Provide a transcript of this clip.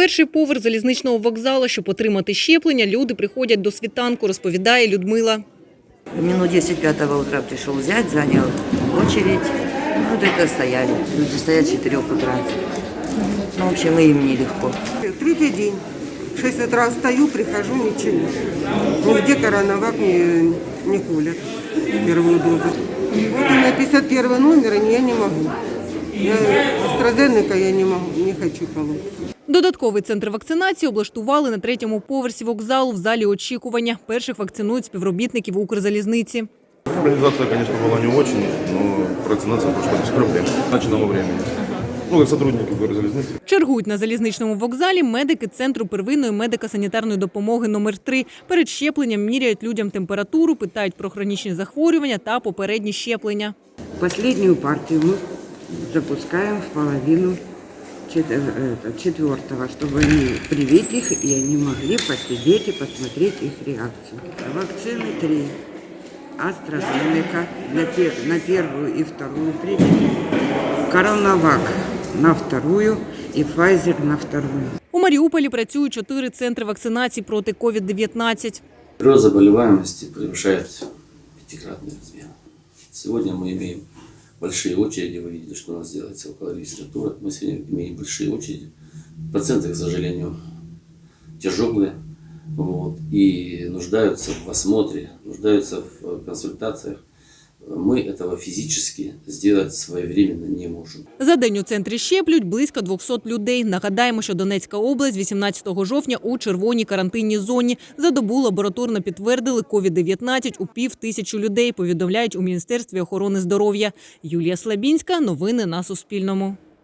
перший поверх залізничного вокзалу, щоб отримати щеплення, люди приходять до світанку, розповідає Людмила. Минут 10 пятого утра пришел взять, занял очередь. Ну, Вот это стояли. Люди стоят с 4 утра. Ну, в общем, им нелегко. Третий день. В 6 утра встаю, прихожу, ничего. Нигде коронавак не, не колят первую дозу. Вот у меня 51 номер, и я не могу. Я AstraZeneca я не могу, не хочу колоть. Додатковий центр вакцинації облаштували на третьому поверсі вокзалу в залі очікування. Перших вакцинують співробітників Укрзалізниці. Организация, конечно, была не очень, но вакцинация прошла без проблем. К Начиному времени. Ну, как сотрудники Горзалезницы. Чергують на залізничному вокзалі медики центру первинної медико-санітарної допомоги номер 3 Перед щепленням міряють людям температуру, питають про хронічні захворювання та попередні щеплення. Последнюю партию мы запускаем в половину чет- э, это, четвертого, чтобы они привить их, и они могли посидеть и посмотреть их реакцию. Вакцины три. AstraZeneca на, пер- на первую и вторую привить. Коронавак на вторую и Pfizer на вторую. У Маріуполі працюють чотири центри вакцинації проти COVID-19. Прирост заболеваемости превышает пятикратный размер. Сегодня мы имеем большие очереди. Вы видите, что у нас делается около регистратуры. Мы сегодня имеем большие очереди. Пациенты, к сожалению, тяжелые вот, и нуждаются в осмотре, нуждаются в консультациях. Мы этого фізично зробити своєвременно не можемо. За день у центрі щеплють близько 200 людей. Нагадаємо, що Донецька область 18 жовтня у червоній карантинній зоні. За добу лабораторно підтвердили COVID-19 у пів тисячу людей, повідомляють у Міністерстві охорони здоров'я. Юлія Слабінська. Новини на Суспільному.